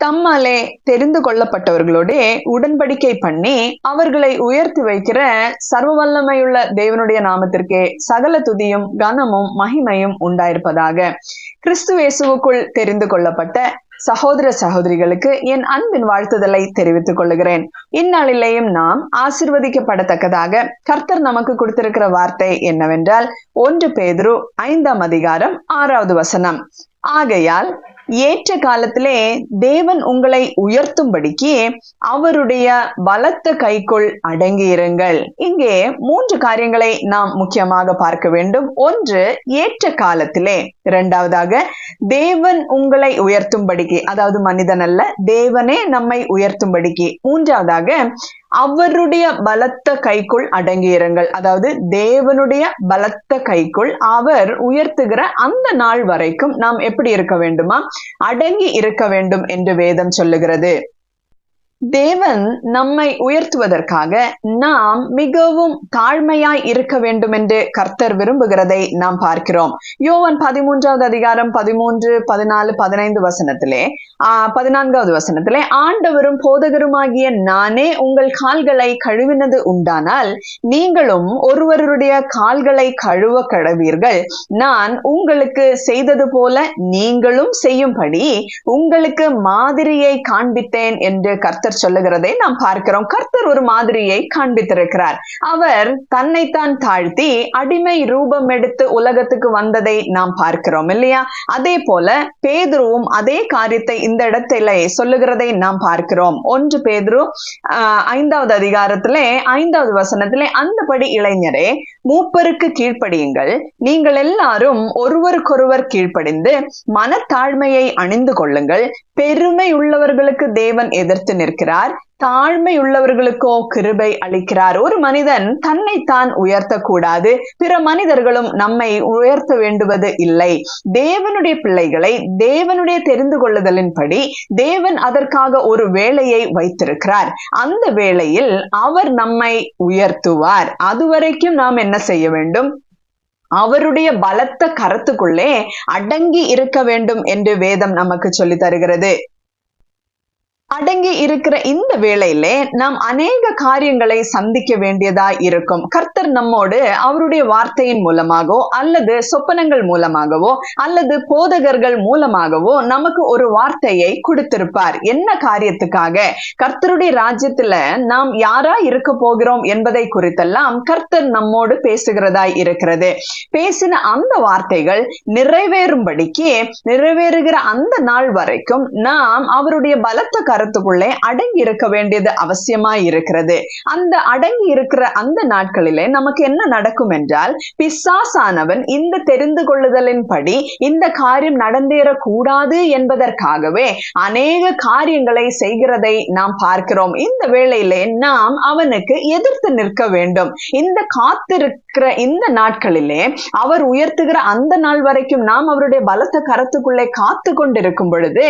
தம்மாலே தெரிந்து கொள்ளப்பட்டவர்களோட உடன்படிக்கை பண்ணி அவர்களை உயர்த்தி வைக்கிற சர்வ வல்லமையுள்ள தேவனுடைய நாமத்திற்கே சகல துதியும் கனமும் மகிமையும் உண்டாயிருப்பதாக கிறிஸ்துவேசுவுக்குள் தெரிந்து கொள்ளப்பட்ட சகோதர சகோதரிகளுக்கு என் அன்பின் வாழ்த்துதலை தெரிவித்துக் கொள்கிறேன் இந்நாளிலேயும் நாம் ஆசிர்வதிக்கப்படத்தக்கதாக கர்த்தர் நமக்கு கொடுத்திருக்கிற வார்த்தை என்னவென்றால் ஒன்று பேதுரு ஐந்தாம் அதிகாரம் ஆறாவது வசனம். ஆகையால் ஏற்ற காலத்திலே தேவன் உங்களை உயர்த்தும்படிக்கு அவருடைய பலத்த கைக்குள் அடங்கியிருங்கள் இங்கே மூன்று காரியங்களை நாம் முக்கியமாக பார்க்க வேண்டும். ஒன்று ஏற்ற காலத்திலே. இரண்டாவதாக தேவன் உங்களை உயர்த்தும்படிக்கு அதாவது மனிதன் அல்ல தேவனே நம்மை உயர்த்தும்படிக்கு. மூன்றாவதாக அவருடைய பலத்த கைக்குள் அடங்கியிருங்கள் அதாவது தேவனுடைய பலத்த கைக்குள் அவர் உயர்த்துகிற அந்த நாள் வரைக்கும் நாம் எப்படி இருக்க வேண்டுமா? அடங்கி இருக்க வேண்டும் என்று வேதம் சொல்லுகிறது. தேவன் நம்மை உயர்த்துவதற்காக நாம் மிகவும் தாழ்மையாய் இருக்க வேண்டும் என்று கர்த்தர் விரும்புகிறதை நாம் பார்க்கிறோம். யோவன் பதிமூன்றாவது அதிகாரம் பதிமூன்று பதினாலு பதினைந்து வசனத்திலே ஆஹ் பதினான்காவது வசனத்திலே ஆண்டவரும் போதகருமாகிய நானே உங்கள் கால்களை கழுவினது உண்டானால் நீங்களும் ஒருவருடைய கால்களை கழுவ கழுவீர்கள் நான் உங்களுக்கு செய்தது போல நீங்களும் செய்யும்படி உங்களுக்கு மாதிரியை காண்பித்தேன் என்று கர்த்தர் கர்த்தர் சொல்லுகிறதை நாம் பார்க்கிறோம். கர்த்தர் ஒரு மாதிரியை காண்பித்திருக்கிறார். அவர் தன்னைத்தான் தாழ்த்தி அடிமை ரூபம் எடுத்து உலகத்துக்கு வந்ததை நாம் பார்க்கிறோம் இல்லையா? அதே போல பேதுருவும் அதே காரியத்தை இந்த இடத்துல சொல்லுகிறதை நாம் பார்க்கிறோம். ஒன்று பேதுரு ஐந்தாவது அதிகாரத்திலே ஐந்தாவது வசனத்திலே அந்தபடி இளைஞரே மூப்பருக்கு கீழ்ப்படியுங்கள். நீங்கள் எல்லாரும் ஒருவருக்கொருவர் கீழ்ப்படிந்து மனத்தாழ்மையை அணிந்து கொள்ளுங்கள். பெருமை உள்ளவர்களுக்கு தேவன் எதிர்த்து நிற்கிறார். தாழ்மை உள்ளவர்களுக்கோ கிருபை அளிக்கிறார். ஒரு மனிதன் தன்னைத்தான் உயர்த்தக்கூடாது. பிற மனிதர்களும் நம்மை உயர்த்த வேண்டுவது இல்லை. தேவனுடைய பிள்ளைகளை தேவனுடைய தெரிந்து கொள்ளுதலின்படி தேவன் அதற்காக ஒரு வேலையை வைத்திருக்கிறார். அந்த வேளையில் அவர் நம்மை உயர்த்துவார். அதுவரைக்கும் நாம் என்ன செய்ய வேண்டும்? அவருடைய பலத்த கரத்துக்குள்ளே அடங்கி இருக்க வேண்டும் என்று வேதம் நமக்கு சொல்லி தருகிறது. அடங்கி இருக்கிற இந்த வேளையிலே நாம் அநேக காரியங்களை சந்திக்க வேண்டியதா இருக்கும். கர்த்தர் நம்மோடு அவருடைய வார்த்தையின் மூலமாகவோ அல்லது சொப்பனங்கள் மூலமாகவோ அல்லது போதகர்கள் மூலமாகவோ நமக்கு ஒரு வார்த்தையை கொடுத்திருப்பார். என்ன காரியத்துக்காக? கர்த்தருடைய ராஜ்யத்துல நாம் யாரா இருக்க போகிறோம் என்பதை குறித்தெல்லாம் கர்த்தர் நம்மோடு பேசுகிறதாய் இருக்கிறது. பேசின அந்த வார்த்தைகள் நிறைவேறும்படிக்கு நிறைவேறுகிற அந்த நாள் வரைக்கும் நாம் அவருடைய பலத்த கருத்துக்குள்ளே அடங்கி இருக்க வேண்டியது அவசியமா இருக்கிறது. அந்த அடங்கி இருக்கிற அந்த நாட்களிலே நமக்கு என்ன நடக்கும் என்றால் பிசாசானவன் இந்த தெரிந்து கொள்ளுதலின் படி இந்த காரியம் நடந்தேறக்கூடாது என்பதற்காகவே அநேக காரியங்களை செய்கிறதை நாம் பார்க்கிறோம். இந்த வேளையிலே நாம் அவனுக்கு எதிர்த்து நிற்க வேண்டும். இந்த காத்திருக்கிற இந்த நாட்களிலே அவர் உயர்த்துகிற அந்த நாள் வரைக்கும் நாம் அவருடைய பலத்த கரத்துக்குள்ளே காத்து கொண்டிருக்கும் பொழுது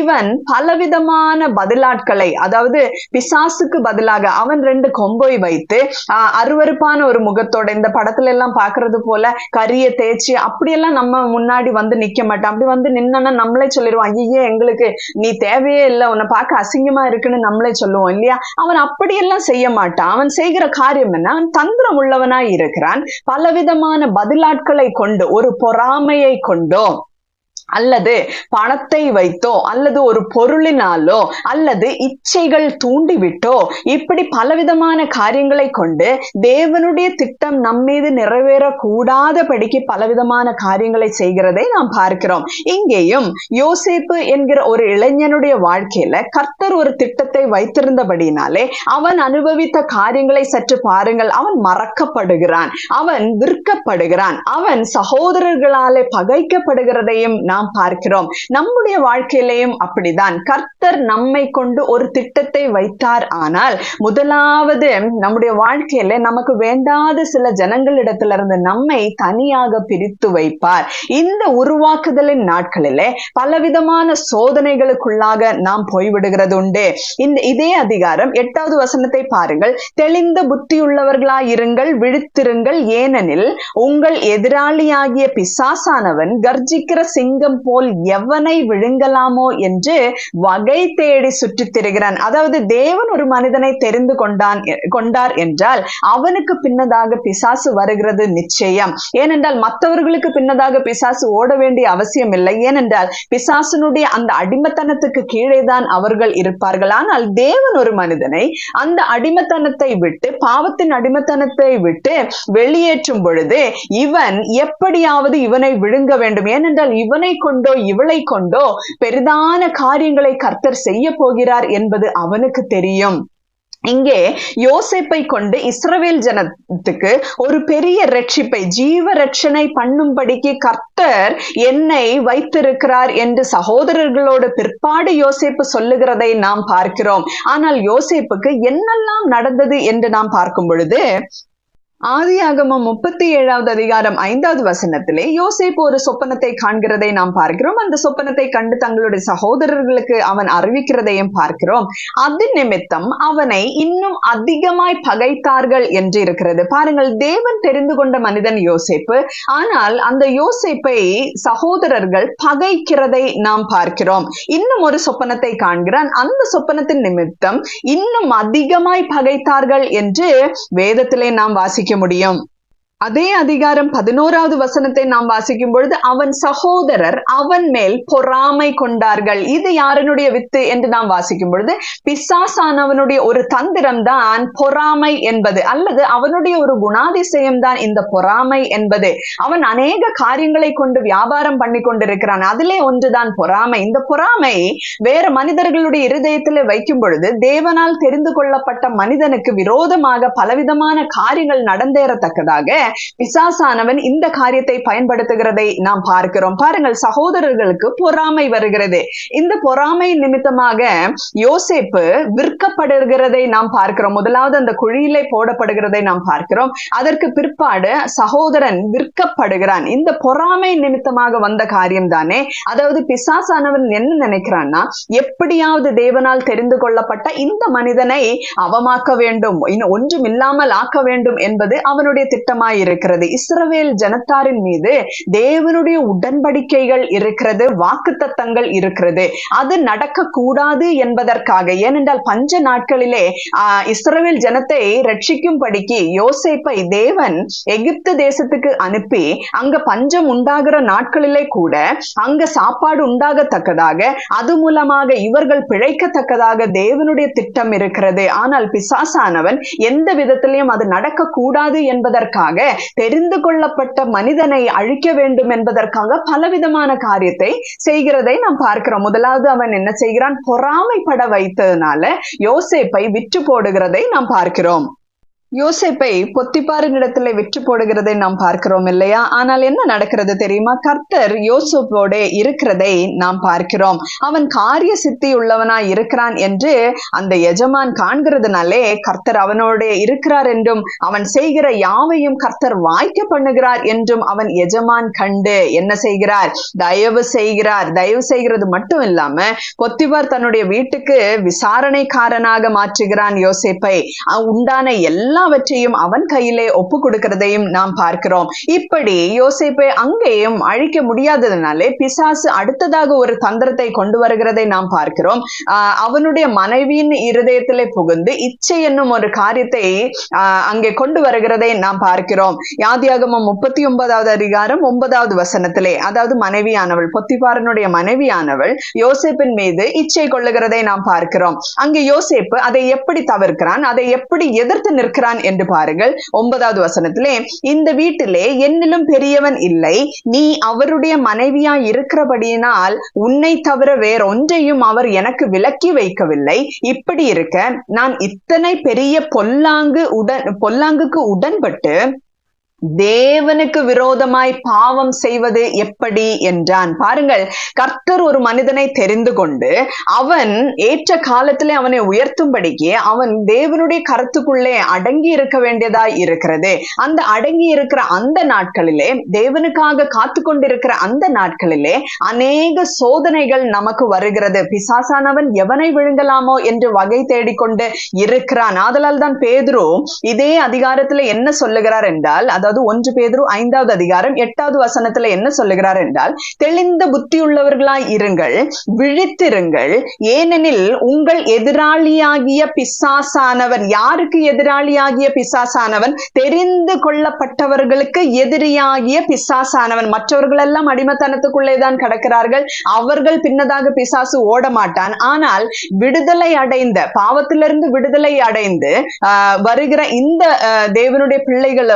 இவன் பலவிதமான பதிலாட்களை அதாவது பிசாசுக்கு பதிலாக அவன் ரெண்டு கொம்பை வைத்து ஆஹ் அருவருப்பான ஒரு முகத்தோட இந்த படத்துல எல்லாம் பாக்குறது போல கரிய தேய்ச்சி அப்படியெல்லாம் நம்ம முன்னாடி வந்து நிக்க மாட்டான் அப்படி வந்து நின்னா நம்மளே சொல்லிடுவோம் ஐயே எங்களுக்கு நீ தேவையே இல்லை உன்னை பார்க்க அசிங்கமா இருக்குன்னு நம்மளே சொல்லுவோம் இல்லையா? அவன் அப்படியெல்லாம் செய்ய மாட்டான். அவன் செய்கிற காரியம் என்ன? அவன் தந்திரம் உள்ளவனாய் இருக்கிறான். பலவிதமான பதிலாட்களை கொண்டு ஒரு பொறாமையை கொண்டோ அல்லது பணத்தை வைத்தோ அல்லது ஒரு பொருளினாலோ அல்லது இச்சைகள் தூண்டிவிட்டோ இப்படி பலவிதமான காரியங்களை கொண்டு தேவனுடைய திட்டம் நம்மீது நிறைவேறக்கூடாதபடிக்கு பலவிதமான காரியங்களை செய்கிறதை நாம் பார்க்கிறோம். இங்கேயும் யோசேப்பு என்கிற ஒரு இளைஞனுடைய வாழ்க்கையில கர்த்தர் ஒரு திட்டத்தை வைத்திருந்தபடினாலே அவன் அனுபவித்த காரியங்களை சற்று பாருங்கள். அவன் மறக்கப்படுகிறான். அவன் விற்கப்படுகிறான். அவன் சகோதரர்களாலே பகைக்கப்படுகிறதையும் நாம் நாம் பார்க்கிறோம். நம்முடைய வாழ்க்கையிலையும் அப்படிதான் கர்த்தர் நம்மை கொண்டு ஒரு திட்டத்தை வைத்தார் ஆனால் முதலாவது நம்முடைய வாழ்க்கையில நமக்கு வேண்டாத சில ஜனங்களிடத்துல இருந்து நம்மை தனியாக பிரித்து வைப்பார். இந்த உருவாக்குதலின் நாட்களிலே பலவிதமான சோதனைகளுக்குள்ளாக நாம் போய்விடுகிறது உண்டு இந்த இதே அதிகாரம் எட்டாவது வசனத்தை பாருங்கள். தெளிந்த புத்தியுள்ளவர்களாயிருங்கள் விழித்திருங்கள். ஏனெனில் உங்கள் எதிராளியாகிய பிசாசானவன் கர்ஜிக்கிற சிங்கம் விழுங்கும் போல் எவனை விழுங்கலாமோ என்று வகை தேடி சுற்றித் திரிகிறான். அதாவது தேவன் ஒரு மனிதனை தெரிந்து கொண்டான் கொண்டார் என்றால் அவனுக்கு பின்னதாக பிசாசு வருகிறது நிச்சயம். ஏனென்றால் மற்றவர்களுக்கு பின்னதாக பிசாசு ஓட வேண்டிய அவசியம் இல்லை. ஏனென்றால் பிசாசனுடைய அந்த அடிமத்தனத்துக்கு கீழே தான் அவர்கள் இருப்பார்கள். ஆனால் தேவன் ஒரு மனிதனை அந்த அடிமத்தனத்தை விட்டு பாவத்தின் அடிமத்தனத்தை விட்டு வெளியேற்றும் பொழுது இவன் எப்படியாவது இவனை விழுங்க வேண்டும். ஏனென்றால் இவனை கொண்டோ இவளை கொண்டோ பெரிதான காரியங்களை கர்த்தர் செய்ய போகிறார் என்பது அவனுக்கு தெரியும். இங்கே யோசேப்பை கொண்டு இஸ்ரவேல் ஜனத்துக்கு ஒரு பெரிய ரட்சிப்பை ஜீவ ரட்சணை பண்ணும்படிக்கு கர்த்தர் என்னை வைத்திருக்கிறார் என்று சகோதரர்களோடு பிற்பாடு யோசேப்பு சொல்லுகிறதை நாம் பார்க்கிறோம். ஆனால் யோசேப்புக்கு என்னெல்லாம் நடந்தது என்று நாம் பார்க்கும் பொழுது ஆதியாகமம் முப்பத்தி ஏழாவது அதிகாரம் ஐந்தாவது வசனத்திலே யோசேப்பு ஒரு சொப்பனத்தை காண்கிறதை நாம் பார்க்கிறோம். அந்த சொப்பனத்தை கண்டு தங்களுடைய சகோதரர்களுக்கு அவன் அறிவிக்கிறதையும் பார்க்கிறோம். அது நிமித்தம் அவனை இன்னும் அதிகமாய் பகைத்தார்கள் என்று இருக்கிறது பாருங்கள் தேவன் தெரிந்து கொண்ட மனிதன் யோசேப்பு. ஆனால் அந்த யோசேப்பை சகோதரர்கள் பகைக்கிறதை நாம் பார்க்கிறோம். இன்னும் ஒரு சொப்பனத்தை காண்கிறான். அந்த சொப்பனத்தின் நிமித்தம் இன்னும் அதிகமாய் பகைத்தார்கள் என்று வேதத்திலே நாம் வாசிக்க முடியும். அதே அதிகாரம் பதினோராவது வசனத்தை நாம் வாசிக்கும் பொழுது அவன் சகோதரர் அவன் மேல் பொறாமை கொண்டார்கள். இது யாருனுடைய வித்து என்று நாம் வாசிக்கும் பொழுது பிசாசானவனுடைய ஒரு தந்திரம் தான் பொறாமை என்பது அல்லது அவனுடைய ஒரு குணாதிசயம் தான் இந்த பொறாமை என்பது. அவன் அநேக காரியங்களை கொண்டு வியாபாரம் பண்ணி கொண்டிருக்கிறான். அதிலே ஒன்றுதான் பொறாமை. இந்த பொறாமை வேற மனிதர்களுடைய இருதயத்தில் வைக்கும் பொழுது தேவனால் தெரிந்து கொள்ளப்பட்ட மனிதனுக்கு விரோதமாக பலவிதமான காரியங்கள் நடந்தேறத்தக்கதாக பிசாசானவன் இந்த காரியத்தை பயன்படுத்துகிறதை நாம் பார்க்கிறோம். பாருங்கள் சகோதரர்களுக்கு பொறாமை வருகிறது. இந்த பொறாமை நிமித்தமாக யோசேப்பு விற்கப்படுகிறதை நாம் பார்க்கிறோம். முதலாவது அந்த குழியிலே போடப்படுகிறதை நாம் பார்க்கிறோம். அதற்கு பிற்பாடு சகோதரன் விற்கப்படுகிறான். இந்த பொறாமை நிமித்தமாக வந்த காரியம் தானே அதாவது பிசாசானவன் என்ன நினைக்கிறான்னா எப்படியாவது தேவனால் தெரிந்து கொள்ளப்பட்ட இந்த மனிதனை அவமாக்க வேண்டும். இன்னும் ஒன்றும் இல்லாமல் ஆக்க வேண்டும் என்பது அவனுடைய திட்டமாய் இருக்கிறது. இஸ்ரவேல் ஜனத்தாரின் மீது தேவனுடைய உடன்படிக்கைகள் இருக்கிறது வாக்கு தத்தங்கள் இருக்கிறது. அது நடக்க கூடாது என்பதற்காக ஏனென்றால் பஞ்ச நாட்களிலே இஸ்ரவேல் ஜனத்தை ரட்சிக்கும்படிக்கு யோசேப்பை தேவன் எகிப்து தேசத்துக்கு அனுப்பி அங்க பஞ்சம் உண்டாகிற நாட்களிலே கூட அங்க சாப்பாடு உண்டாகத்தக்கதாக அது மூலமாக இவர்கள் பிழைக்கத்தக்கதாக தேவனுடைய திட்டம் இருக்கிறது. ஆனால் பிசாசானவன் எந்த விதத்திலையும் அது நடக்க கூடாது என்பதற்காக தெரிந்து கொள்ளப்பட்ட மனிதனை அழிக்க வேண்டும் என்பதற்காக பலவிதமான காரியத்தை செய்கிறதை நாம் பார்க்கிறோம். முதலாவது அவன் என்ன செய்கிறான்? பொறாமைப்பட வைத்ததுனால யோசேப்பை விற்று போடுகிறதை நாம் பார்க்கிறோம். யோசேப்பை பொத்திப்பாரினிடத்துல விற்று போடுகிறதை நாம் பார்க்கிறோம் இல்லையா? ஆனால் என்ன நடக்கிறது தெரியுமா? கர்த்தர் யோசேப்போட இருக்கிறதை நாம் பார்க்கிறோம். அவன் காரிய சித்தி உள்ளவனா இருக்கிறான் என்று அந்த எஜமான் காண்கிறதுனாலே கர்த்தர் அவனோட இருக்கிறார் என்றும் அவன் செய்கிற யாவையும் கர்த்தர் வாய்க்க பண்ணுகிறார் என்றும் அவன் எஜமான் கண்டு என்ன செய்கிறார்? தயவு செய்கிறார். தயவு செய்கிறது மட்டும் இல்லாம பொத்திபார் தன்னுடைய வீட்டுக்கு விசாரணைக்காரனாக மாற்றுகிறான் யோசேப்பை. உண்டான எல்லா எல்லாவற்றையும் அவன் கையிலே ஒப்பு கொடுக்கிறதையும் நாம் பார்க்கிறோம். இப்படி யோசிப்பை அங்கேயும் அழிக்க முடியாததுனாலே பிசாசு அடுத்ததாக ஒரு தந்திரத்தை கொண்டு வருகிறதை நாம் பார்க்கிறோம். அவனுடைய மனைவியின் இருதயத்திலே புகுந்து இச்சை என்னும் ஒரு காரியத்தை அங்கே கொண்டு வருகிறதை நாம் பார்க்கிறோம். யாதியாகமம் முப்பத்தி ஒன்பதாவது அதிகாரம் ஒன்பதாவது வசனத்திலே அதாவது மனைவியானவள் பொத்திபாரனுடைய மனைவியானவள் யோசேப்பின் மீது இச்சை கொள்ளுகிறதை நாம் பார்க்கிறோம். அங்கே யோசேப்பு அதை எப்படி தவிர்க்கிறான்? அதை எப்படி எதிர்த்து நிற்கிறான்? என்று பாருங்கள். ஒன்பதாவது வசனத்திலே இந்த வீட்டிலே என்னிலும் பெரியவன் இல்லை. நீ அவருடைய மனைவியா இருக்கிறபடியினால் உன்னை தவிர வேறொன்றையும் அவர் எனக்கு விலக்கி வைக்கவில்லை. இப்படி இருக்க நான் இத்தனை பெரிய பொல்லாங்கு உடன் பொல்லாங்குக்கு உடன்பட்டு தேவனுக்கு விரோதமாய் பாவம் செய்வது எப்படி என்றான். பாருங்கள் கர்த்தர் ஒரு மனிதனை தெரிந்து கொண்டு அவன் ஏற்ற காலத்திலே அவனை உயர்த்தும்படிக்கு அவன் தேவனுடைய கருத்துக்குள்ளே அடங்கி இருக்க வேண்டியதாய் இருக்கிறது. அந்த அடங்கி இருக்கிற அந்த நாட்களிலே தேவனுக்காக காத்து கொண்டிருக்கிற அந்த நாட்களிலே அநேக சோதனைகள் நமக்கு வருகிறது. பிசாசானவன் எவனை விழுங்கலாமோ என்று வகை தேடிக்கொண்டு இருக்கிறான். ஆதலால் தான் பேதுரு இதே அதிகாரத்துல என்ன சொல்லுகிறார் என்றால் அதாவது அதாவது ஒன்று பேதரும் ஐந்தாவது அதிகாரம் எட்டாவது வசனத்துல என்ன சொல்லுகிறார் என்றால் தெளிந்த புத்தியுள்ளவர்களாய் இருங்கள் விழித்திருங்கள். ஏனெனில் உங்கள் எதிராளியாகிய பிசாசானவன் யாருக்கு எதிராளியாகிய பிசாசானவன்? தெரிந்து கொள்ளப்பட்டவர்களுக்கு எதிரியாகிய பிசாசானவன். மற்றவர்கள் எல்லாம் அடிமத்தனத்துக்குள்ளே தான் கடக்கிறார்கள். அவர்கள் பின்னதாக பிசாசு ஓட மாட்டான் ஆனால் விடுதலை அடைந்த பாவத்திலிருந்து விடுதலை அடைந்து ஆஹ், வருகிற இந்த ஆஹ், தேவனுடைய பிள்ளைகள்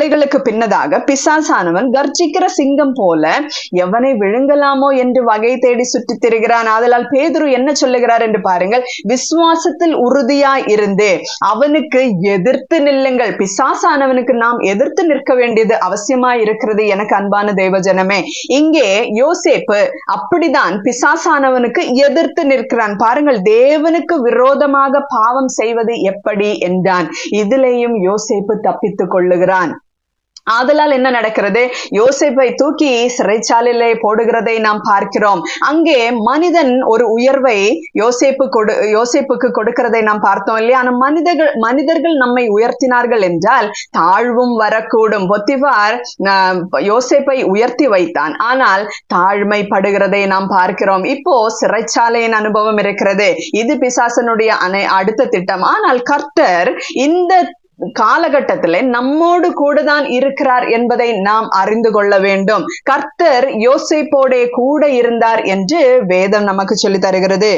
பிள்ளைகளுக்கு பின்னதாக பிசாசானவன் கர்ஜிக்கிற சிங்கம் போல எவனை விழுங்கலாமோ என்று வகை தேடி சுற்றித் திரிகிறான். ஆதலால் பேதுரு என்ன சொல்லுகிறார் என்று பாருங்கள். விசுவாசத்தில் உறுதியாய் இருந்து அவனுக்கு எதிர்த்து நில்லுங்கள். பிசாசானவனுக்கு நாம் எதிர்த்து நிற்க வேண்டியது அவசியமாய் இருக்கிறது எனக்கு அன்பான தேவஜனமே. இங்கே யோசேப்பு அப்படிதான் பிசாசானவனுக்கு எதிர்த்து நிற்கிறான். பாருங்கள் தேவனுக்கு விரோதமாக பாவம் செய்வது எப்படி என்றான். இதிலேயும் யோசேப்பு தப்பித்துக் கொள்ளுகிறான். ஆதலால் என்ன நடக்கிறது? யோசேப்பை தூக்கி சிறைச்சாலையிலே போடுகிறதை நாம் பார்க்கிறோம். அங்கே மனிதன் ஒரு உயர்வை யோசிப்பு கொடு யோசிப்புக்கு கொடுக்கிறதை நாம் பார்த்தோம் இல்லையா? மனிதர்கள் மனிதர்கள் நம்மை உயர்த்தினார்கள் என்றால் தாழ்வும் வரக்கூடும். பொத்திவார் யோசிப்பை யோசேப்பை உயர்த்தி வைத்தான். ஆனால் தாழ்மை படுகிறதை நாம் பார்க்கிறோம். இப்போ சிறைச்சாலையின் அனுபவம் இருக்கிறது. இது பிசாசனுடைய அனை அடுத்த திட்டம். ஆனால் கர்த்தர் இந்த காலகட்டத்திலே நம்மோடு கூட தான் இருக்கிறார் என்பதை நாம் அறிந்து கொள்ள வேண்டும். கர்த்தர் யோசிப்போடே கூட இருந்தார் என்று வேதம் நமக்கு சொல்லி தருகிறது.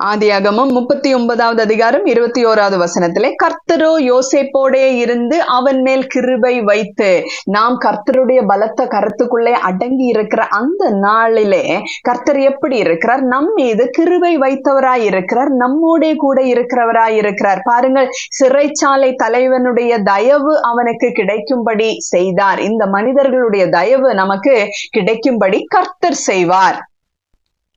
ஆதியாகமும் முப்பத்தி ஒன்பதாவது அதிகாரம் இருபத்தி ஓராவது வசனத்திலே கர்த்தரோ யோசேப்போடே இருந்து அவன் மேல் கிருபை வைத்து நாம் கர்த்தருடைய பலத்த கருத்துக்குள்ளே அடங்கி இருக்கிற அந்த நாளிலே கர்த்தர் எப்படி இருக்கிறார்? நம் மீது கிருபை வைத்தவராய் இருக்கிறார் நம்மோடே கூட இருக்கிறவராய் இருக்கிறார். பாருங்கள் சிறைச்சாலை தலைவனுடைய தயவு அவனுக்கு கிடைக்கும்படி செய்தார். இந்த மனிதர்களுடைய தயவு நமக்கு கிடைக்கும்படி கர்த்தர் செய்வார்.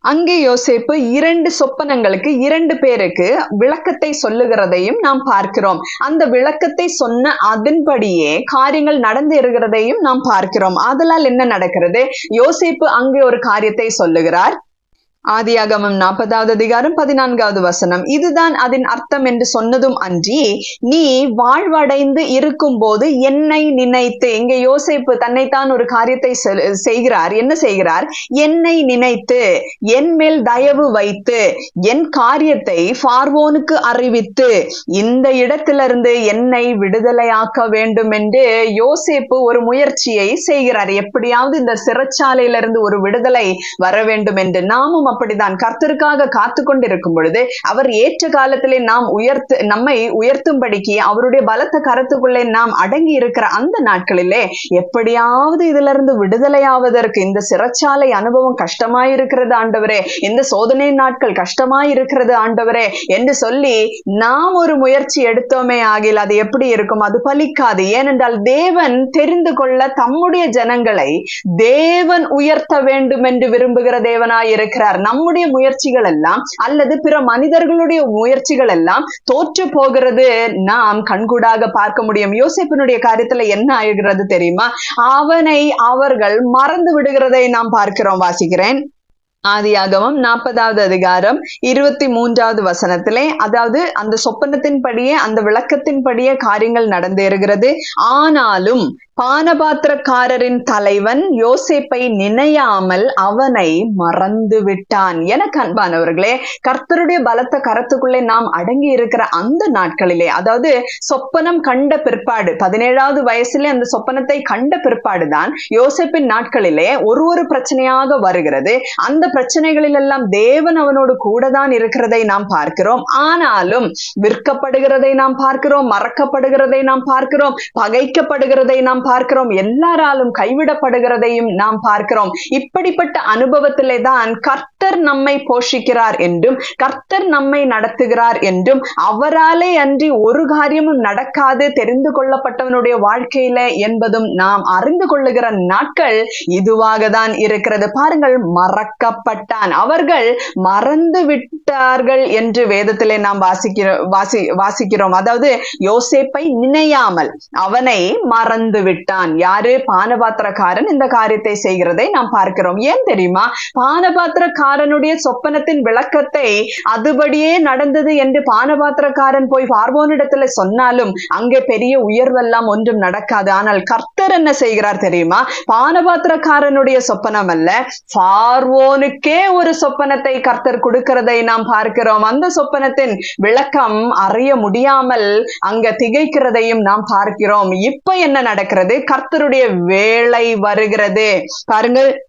அங்கே யோசேப்பு இரண்டு சொப்பனங்களுக்கு இரண்டு பேருக்கு விளக்கத்தை சொல்லுகிறதையும் நாம் பார்க்கிறோம். அந்த விளக்கத்தை சொன்ன அதன்படியே காரியங்கள் நடந்து இருக்கிறதையும் நாம் பார்க்கிறோம். அதனால் என்ன நடக்கிறது? யோசேப்பு அங்கே ஒரு காரியத்தை சொல்லுகிறார். ஆதியாகமம் நாற்பதாவது அதிகாரம் பதினான்காவது வசனம். இதுதான் அதன் அர்த்தம் என்று சொன்னதும் அன்றி நீ வாழ்வடைந்து இருக்கும் போது என்னை நினைத்து இங்க யோசிப்பு தன்னைத்தான் ஒரு காரியத்தை செய்கிறார். என்ன செய்கிறார்? என்னை நினைத்து என் மேல் தயவு வைத்து என் காரியத்தை பார்வோனுக்கு அறிவித்து இந்த இடத்திலிருந்து என்னை விடுதலையாக்க வேண்டும் என்று யோசிப்பு ஒரு முயற்சியை செய்கிறார். எப்படியாவது இந்த சிறைச்சாலையிலிருந்து ஒரு விடுதலை வர வேண்டும் என்று நாமும் அப்படிதான் கர்த்தருக்காக காத்து கொண்டிருக்கும் பொழுது அவர் ஏற்ற காலத்திலே நாம் உயர்த்து நம்மை உயர்த்தும்படிக்கு அவருடைய பலத்த கருத்துக்குள்ளே நாம் அடங்கி இருக்கிற அந்த நாட்களிலே எப்படியாவது இதுல இருந்து விடுதலையாவதற்கு இந்த சிறைச்சாலை அனுபவம் கஷ்டமாயிருக்கிறது ஆண்டவரே. இந்த சோதனை நாட்கள் கஷ்டமாயிருக்கிறது ஆண்டவரே என்று சொல்லி நாம் ஒரு முயற்சி எடுத்தோமே ஆகில் அது எப்படி இருக்கும்? அது பலிக்காது. ஏனென்றால் தேவன் தெரிந்து கொள்ள தம்முடைய ஜனங்களை தேவன் உயர்த்த வேண்டும் என்று விரும்புகிற தேவனாய் நம்முடைய முயற்சிகள் எல்லாம் அல்லது பிற மனிதர்களுடைய முயற்சிகள் எல்லாம் தோற்று போகிறது நாம் கண்கூடாக பார்க்க முடியும். யோசிப்பினுடைய காரியத்துல என்ன ஆகிறது தெரியுமா? அவனை அவர்கள் மறந்து விடுகிறதை நாம் பார்க்கிறோம் வாசிக்கிறேன். ஆதியாகமம் நாற்பதாவது அதிகாரம் இருபத்தி மூன்றாவது வசனத்திலே அதாவது அந்த சொப்பனத்தின்படியே அந்த விளக்கத்தின்படியே காரியங்கள் நடந்தேறுகிறது. ஆனாலும் பானபாத்திரக்காரரின் தலைவன் யோசேப்பை நினையாமல் அவனை மறந்து விட்டான் எனக்கு அன்பானவர்களே கர்த்தருடைய பலத்த கரத்துக்குள்ளே நாம் அடங்கி இருக்கிற அந்த நாட்களிலே அதாவது சொப்பனம் கண்ட பிற்பாடு பதினேழாவது வயசுல அந்த சொப்பனத்தை கண்ட பிற்பாடுதான் யோசேப்பின் நாட்களிலே ஒரு ஒரு பிரச்சனையாக வருகிறது. அந்த பிரச்சனைகளில் எல்லாம் தேவன் அவனோடு கூட தான் இருக்கிறதை நாம் பார்க்கிறோம். ஆனாலும் விற்கப்படுகிறதை நாம் பார்க்கிறோம் மறக்கப்படுகிறதை நாம் பார்க்கிறோம் பகைக்கப்படுகிறதை நாம் பார்க்கிறோம். எல்லாராலும் கைவிடப்படுகிறதையும் நாம் பார்க்கிறோம். இப்படிப்பட்ட அனுபவத்திலே தான் கர்த்தர் நம்மை போஷிக்கிறார் என்றும் கர்த்தர் நம்மை நடத்துகிறார் என்றும் அவராலே அன்றி ஒரு காரியமும் நடக்காது தெரிந்து கொள்ளப்பட்டவனுடைய வாழ்க்கையில என்பதும் நாம் அறிந்து கொள்ளுகிற நாட்கள் இதுவாக தான் இருக்கிறது. பாருங்கள் மறக்கப்பட்டான். அவர்கள் மறந்து விட்டார்கள் என்று வேதத்திலே நாம் வாசிக்கிறோம் வாசி வாசிக்கிறோம். அதாவது யோசேப்பை நினையாமல் அவனை மறந்து விட்டார் விட்டான். யாரு? பானபாத்திரக்காரன் இந்த காரியத்தை செய்கிறதை நாம் பார்க்கிறோம். ஏன் தெரியுமா? பானபாத்திரக்காரனுடைய சொப்பனத்தின் விளக்கத்தை அதுபடியே நடந்தது என்று பானபாத்திரக்காரன் போய் பார்வோனிடத்துல சொன்னாலும் அங்கே பெரிய உயர்வெல்லாம் ஒன்றும் நடக்காது. ஆனால் கர்த்தர் என்ன செய்கிறார் தெரியுமா? பானபாத்திரக்காரனுடைய சொப்பனம் அல்ல. பார்வோனுக்கே ஒரு சொப்பனத்தை கர்த்தர் கொடுக்கிறதை நாம் பார்க்கிறோம். அந்த சொப்பனத்தின் விளக்கம் அறிய முடியாமல் அங்க திகைக்கிறதையும் நாம் பார்க்கிறோம். இப்ப என்ன நடக்கிறது? கர்த்தருடைய வேலை வருகிறது. பாருங்கள்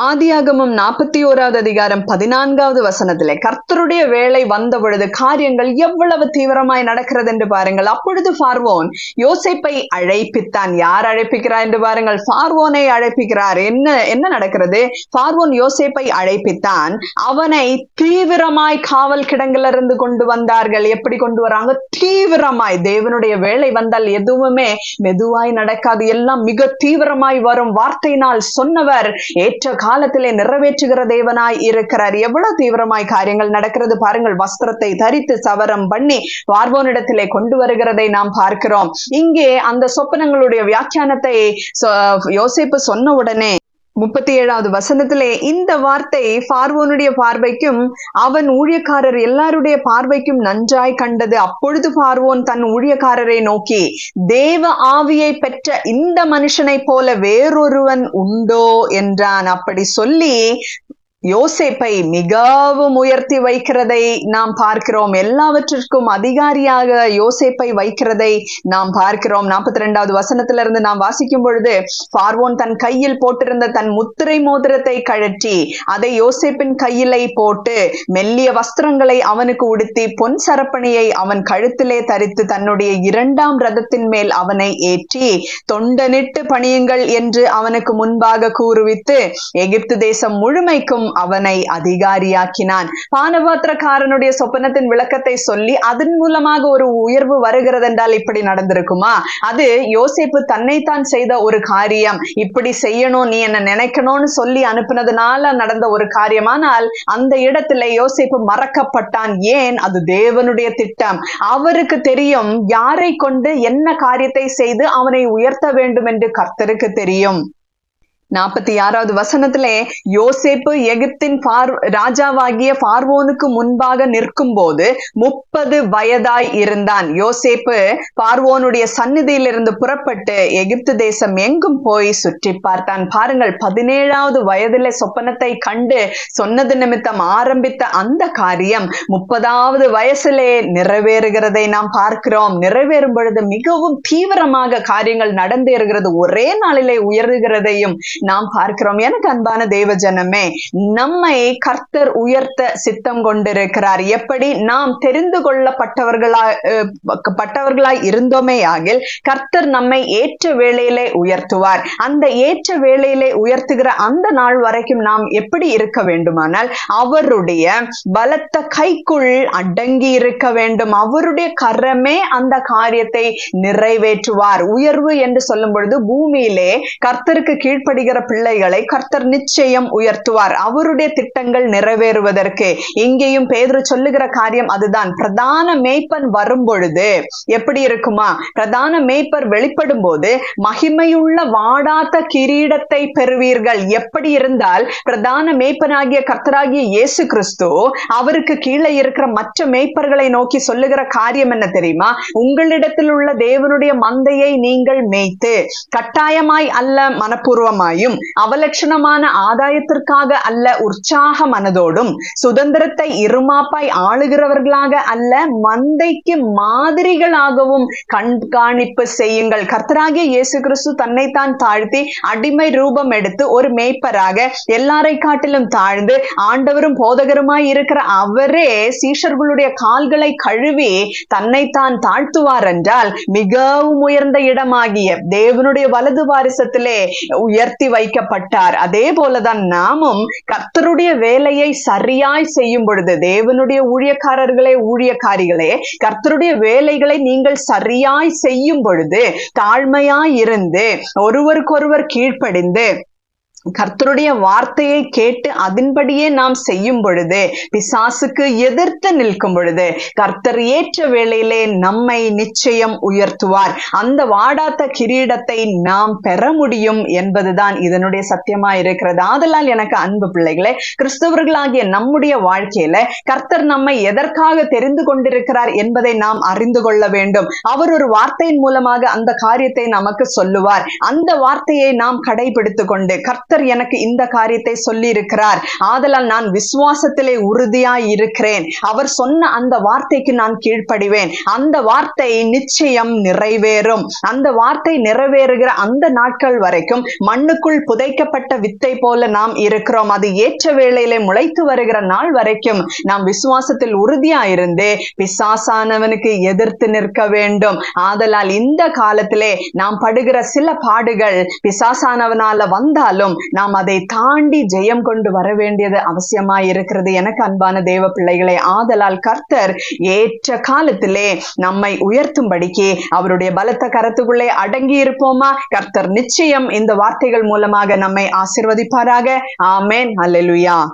ஆதியாகமம் நாற்பத்தி ஓராவது அதிகாரம் பதினான்காவது வசனத்திலே கர்த்தருடைய வேலை வந்த பொழுது காரியங்கள் எவ்வளவு தீவிரமாய் நடக்கிறது என்று பாருங்கள். அப்பொழுது பார்வோன் யோசேப்பை அழைப்பித்தான். யார் அழைப்பிக்கிறார் என்று பாருங்கள். பார்வோனை அழைப்பிக்கிறார். என்ன என்ன நடக்கிறது? பார்வோன் யோசேப்பை அழைப்பித்தான். அவனை தீவிரமாய் காவல் கிடங்கிலிருந்து கொண்டு வந்தார்கள். எப்படி கொண்டு வராங்க? தீவிரமாய். தேவனுடைய வேலை வந்தால் எதுவுமே மெதுவாய் நடக்காது. எல்லாம் மிக தீவிரமாய் வரும். வார்த்தையினால் சொன்னவர் ஏற்ற காலத்திலே நிறைவேற்றுகிற தேவனாய் இருக்கிறார். எவ்வளவு தீவிரமாய் காரியங்கள் நடக்கிறது பாருங்கள். வஸ்திரத்தை தரித்து சவரம் பண்ணி பார்வோனிடத்திலே கொண்டு வருகிறதை நாம் பார்க்கிறோம். இங்கே அந்த சொப்பனங்களுடைய வியாக்கியானத்தை யோசிப்பு சொன்ன உடனே முப்பத்தி ஏழாவது வசனத்திலே இந்த வார்த்தை பார்வோனுடைய பார்வைக்கும் அவன் ஊழியக்காரர் எல்லாருடைய பார்வைக்கும் நன்றாய் கண்டது. அப்பொழுது பார்வோன் தன் ஊழியக்காரரை நோக்கி தேவ ஆவியை பெற்ற இந்த மனுஷனைப் போல வேறொருவன் உண்டோ? என்றான். அப்படி சொல்லி யோசேப்பை மிகவும் உயர்த்தி வைக்கிறதை நாம் பார்க்கிறோம். எல்லாவற்றிற்கும் அதிகாரியாக யோசேப்பை வைக்கிறதை நாம் பார்க்கிறோம். நாற்பத்தி ரெண்டாவது வசனத்திலிருந்து நாம் வாசிக்கும் பொழுது பார்வோன் தன் கையில் போட்டிருந்த தன் முத்திரை மோதிரத்தை கழற்றி அதை யோசேப்பின் கையிலை போட்டு மெல்லிய வஸ்திரங்களை அவனுக்கு உடுத்தி பொன் சரப்பணியை அவன் கழுத்திலே தரித்து தன்னுடைய இரண்டாம் ரதத்தின் மேல் அவனை ஏற்றி தொண்டனிட்டு பணியுங்கள் என்று அவனுக்கு முன்பாக கூறுவித்து எகிப்து தேசம் முழுமைக்கும் அவனை அதிகாரியாக்கினான். பானபாத்திரக்காரனுடைய சொப்பனத்தின் விளக்கத்தை சொல்லி அதன் மூலமாக ஒரு உயர்வு வருகிறது என்றால் இப்படி நடந்திருக்குமா? அது யோசிப்பு தன்னைத்தான் செய்த ஒரு காரியம். இப்படி செய்யணும் நீ என்ன நினைக்கணும்னு சொல்லி அனுப்பினதுனால நடந்த ஒரு காரியமானால் அந்த இடத்துல யோசிப்பு மறக்கப்பட்டான். ஏன்? அது தேவனுடைய திட்டம். அவருக்கு தெரியும் யாரை கொண்டு என்ன காரியத்தை செய்து அவனை உயர்த்த வேண்டும் என்று கர்த்தருக்கு தெரியும். நாற்பத்தி ஆறாவது வசனத்திலே யோசேப்பு எகிப்தின் பார் ராஜாவாகிய பார்வோனுக்கு முன்பாக நிற்கும் போது முப்பது வயதாய் இருந்தான். யோசேப்பு பார்வோனுடைய சந்நிதியிலிருந்து புறப்பட்டு எகிப்து தேசம் எங்கும் போய் சுற்றி பார்த்தான். பாருங்கள் பதினேழாவது வயதிலே சொப்பனத்தை கண்டு சொன்னது நிமித்தம் ஆரம்பித்த அந்த காரியம் முப்பதாவது வயசிலே நிறைவேறுகிறதை நாம் பார்க்கிறோம். நிறைவேறும் பொழுது மிகவும் தீவிரமாக காரியங்கள் நடந்தேறுகிறது ஒரே நாளிலே உயர்கிறதையும் நாம் பார்க்கிறோம். எனக்கு அன்பான தேவ ஜனமே நம்மை கர்த்தர் உயர்த்த சித்தம் கொண்டிருக்கிறார். எப்படி நாம் தெரிந்து கொள்ளப்பட்டவர்களா பட்டவர்களாய் இருந்தோமே ஆகில் கர்த்தர் நம்மை ஏற்ற வேளையிலே உயர்த்துவார். அந்த ஏற்ற வேளையிலே உயர்த்துகிற அந்த நாள் வரைக்கும் நாம் எப்படி இருக்க வேண்டுமானால் அவருடைய பலத்த கைக்குள் அடங்கி இருக்க வேண்டும். அவருடைய கரமே அந்த காரியத்தை நிறைவேற்றுவார். உயர்வு என்று சொல்லும் பொழுது பூமியிலே கர்த்தருக்கு கீழ்ப்படி கீழ்ப்படுகிற பிள்ளைகளை கர்த்தர் நிச்சயம் உயர்த்துவார். அவருடைய திட்டங்கள் நிறைவேறுவதற்கு. இங்கேயும் பேதுரு சொல்லுகிற காரியம் அதுதான். பிரதான மேய்ப்பன் வரும் பொழுது எப்படி இருக்குமா? பிரதான மேய்ப்பர் வெளிப்படும் போது மகிமையுள்ள வாடாத கிரீடத்தை பெறுவீர்கள். எப்படி இருந்தால் பிரதான மேய்ப்பனாகிய கர்த்தராகிய இயேசு கிறிஸ்து அவருக்கு கீழே இருக்கிற மற்ற மேய்ப்பர்களை நோக்கி சொல்லுகிற காரியம் என்ன தெரியுமா? உங்களிடத்தில் உள்ள தேவனுடைய மந்தையை நீங்கள் மேய்த்து கட்டாயமாய் அல்ல மனப்பூர்வமாய். மனப்பூர்வமாயும் அவலட்சணமான ஆதாயத்திற்காக அல்ல உற்சாக மனதோடும் சுதந்திரத்தை இருமாப்பாய் ஆளுகிறவர்களாக அல்ல மந்தைக்கு மாதிரிகளாகவும் கண்காணிப்பு செய்யுங்கள். கர்த்தராகிய இயேசு கிறிஸ்து தன்னைத்தான் தாழ்த்தி அடிமை ரூபம் எடுத்து ஒரு மேய்ப்பராக எல்லாரை காட்டிலும் தாழ்ந்து ஆண்டவரும் போதகருமாய் இருக்கிற அவரே சீஷர்களுடைய கால்களை கழுவி தன்னைத்தான் தாழ்த்துவார் என்றால் மிகவும் உயர்ந்த இடமாகிய தேவனுடைய வலது வாரிசத்திலே உயர்த்தி வைக்கப்பட்டார். அதே போலதான் நாமும் கர்த்தருடைய வேலையை சரியாய் செய்யும் பொழுது தேவனுடைய ஊழியக்காரர்களே ஊழியக்காரிகளே கர்த்தருடைய வேலைகளை நீங்கள் சரியாய் செய்யும் பொழுது தாழ்மையாய் இருந்து ஒருவருக்கொருவர் கீழ்ப்படிந்து கர்த்தருடைய வார்த்தையை கேட்டு அதன்படியே நாம் செய்யும் பொழுது பிசாசுக்கு எதிர்த்து நிற்கும் பொழுது கர்த்தர் ஏற்ற வேளையிலே நம்மை நிச்சயம் உயர்த்துவார். அந்த வாடாத்த கிரீடத்தை நாம் பெற முடியும் என்பதுதான் இதனுடைய சத்தியமா இருக்கிறது. ஆதலால் எனக்கு அன்பு பிள்ளைகளே கிறிஸ்தவர்களாகிய நம்முடைய வாழ்க்கையில கர்த்தர் நம்மை எதற்காக தெரிந்து கொண்டிருக்கிறார் என்பதை நாம் அறிந்து கொள்ள வேண்டும். அவர் ஒரு வார்த்தையின் மூலமாக அந்த காரியத்தை நமக்கு சொல்லுவார். அந்த வார்த்தையை நாம் கடைபிடித்துக் கொண்டு கர்த்தர் எனக்கு இந்த காரியத்தை சொல்லி இருக்கிறார் ஆதலால் நான் விசுவாசத்திலே உறுதியாய் இருக்கிறேன் அவர் சொன்ன அந்த வார்த்தைக்கு நான் கீழ்ப்படிவேன். அந்த வார்த்தை நிச்சயம் நிறைவேறும். அந்த வார்த்தை நிறைவேறுகிற அந்த நாட்கள் வரைக்கும் மண்ணுக்குள் புதைக்கப்பட்ட வித்தை போல நாம் இருக்கிறோம். அது ஏற்ற வேளையிலே முளைத்து வருகிற நாள் வரைக்கும் நாம் விசுவாசத்தில் உறுதியாயிருந்து பிசாசானவனுக்கு எதிர்த்து நிற்க வேண்டும். ஆதலால் இந்த காலத்திலே நாம் படுகிற சில பாடுகள் பிசாசானவனால வந்தாலும் நாம் அதை தாண்டி ஜெயம் கொண்டு வர வேண்டியது அவசியமாய் இருக்கிறது. எனக்கு அன்பான தேவ பிள்ளைகளை ஆதலால் கர்த்தர் ஏற்ற காலத்திலே நம்மை உயர்த்தும்படிக்கு அவருடைய பலத்த கரத்துக்குள்ளே அடங்கி இருப்போமா? கர்த்தர் நிச்சயம் இந்த வார்த்தைகள் மூலமாக நம்மை ஆசிர்வதிப்பாராக. ஆமேன். அல்லேலூயா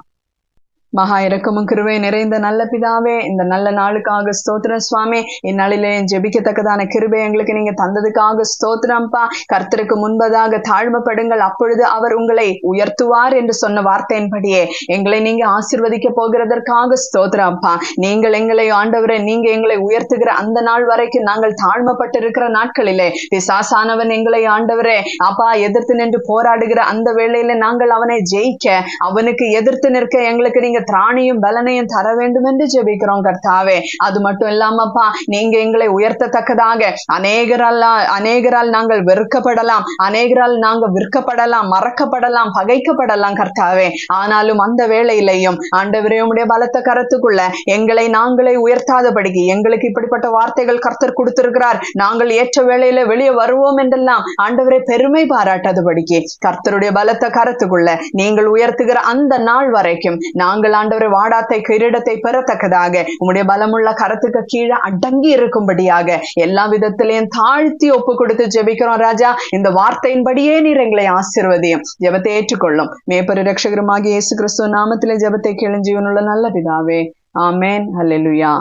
மகா இறக்கமும் கிருவை நிறைந்த நல்ல பிதாவே இந்த நல்ல நாளுக்காக ஸ்தோத்திரம் சுவாமி. இந்நாளிலே ஜெபிக்கத்தக்கதான கிருபை எங்களுக்கு நீங்க தந்ததுக்காக ஸ்தோத்திரம்ப்பா கர்த்தருக்கு முன்பதாக தாழ்மைப்படுங்கள். அப்பொழுது அவர் உங்களை உயர்த்துவார் என்று சொன்ன வார்த்தையின்படியே எங்களை நீங்க ஆசிர்வதிக்க போகிறதற்காக ஸ்தோத்திரம்ப்பா நீங்கள் எங்களை ஆண்டவரை நீங்க எங்களை உயர்த்துகிற அந்த நாள் வரைக்கும் நாங்கள் தாழ்மைப்பட்டிருக்கிற நாட்களிலே பிசாசானவன் எங்களை ஆண்டவரே அப்பா எதிர்த்து நின்று போராடுகிற அந்த வேளையில நாங்கள் அவனை ஜெயிக்க அவனுக்கு எதிர்த்து நிற்க எங்களுக்கு நீங்க திராணியும் பலனையும் தர வேண்டும் என்று ஜெபிக்கிறோம் கர்த்தாவே. அது மட்டும் இல்லாமப்பா நீங்க எங்களை உயர்த்தத்தக்கதாக. அநேகரால் அநேகரால் நாங்கள் வெறுக்கப்படலாம். அநேகரால் நாங்க விற்கப்படலாம் மறக்கப்படலாம் பகைக்கப்படலாம் கர்த்தாவே. ஆனாலும் அந்த வேளையிலையும் ஆண்டவரே பலத்த கரத்துக்குள்ள எங்களை நாங்களே உயர்த்தாதபடிக்கு எங்களுக்கு இப்படிப்பட்ட வார்த்தைகள் கர்த்தர் கொடுத்திருக்கிறார். நாங்கள் ஏற்ற வேளையில வெளியே வருவோம் என்றெல்லாம் ஆண்டவரை பெருமை பாராட்டாதபடிக்கு கர்த்தருடைய பலத்த கரத்துக்குள்ள நீங்கள் உயர்த்துகிற அந்த நாள் வரைக்கும் நாங்கள் நாங்கள் ஆண்டவரை வாடாத்தை கிரீடத்தை பெறத்தக்கதாக. உம்முடைய பலமுள்ள கரத்துக்கு கீழே அடங்கி இருக்கும்படியாக எல்லா விதத்திலையும் தாழ்த்தி ஒப்பு கொடுத்து ஜெபிக்கிறோம் ராஜா. இந்த வார்த்தையின்படியே நீர் எங்களை ஆசிர்வதியும். ஜெபத்தை ஏற்றுக்கொள்ளும். மேப்பரு ரட்சகருமாகிய இயேசு கிறிஸ்துவ நாமத்திலே ஜெபத்தை கேளும் ஜீவனுள்ள நல்ல பிதாவே. ஆமேன். ஹalleluya.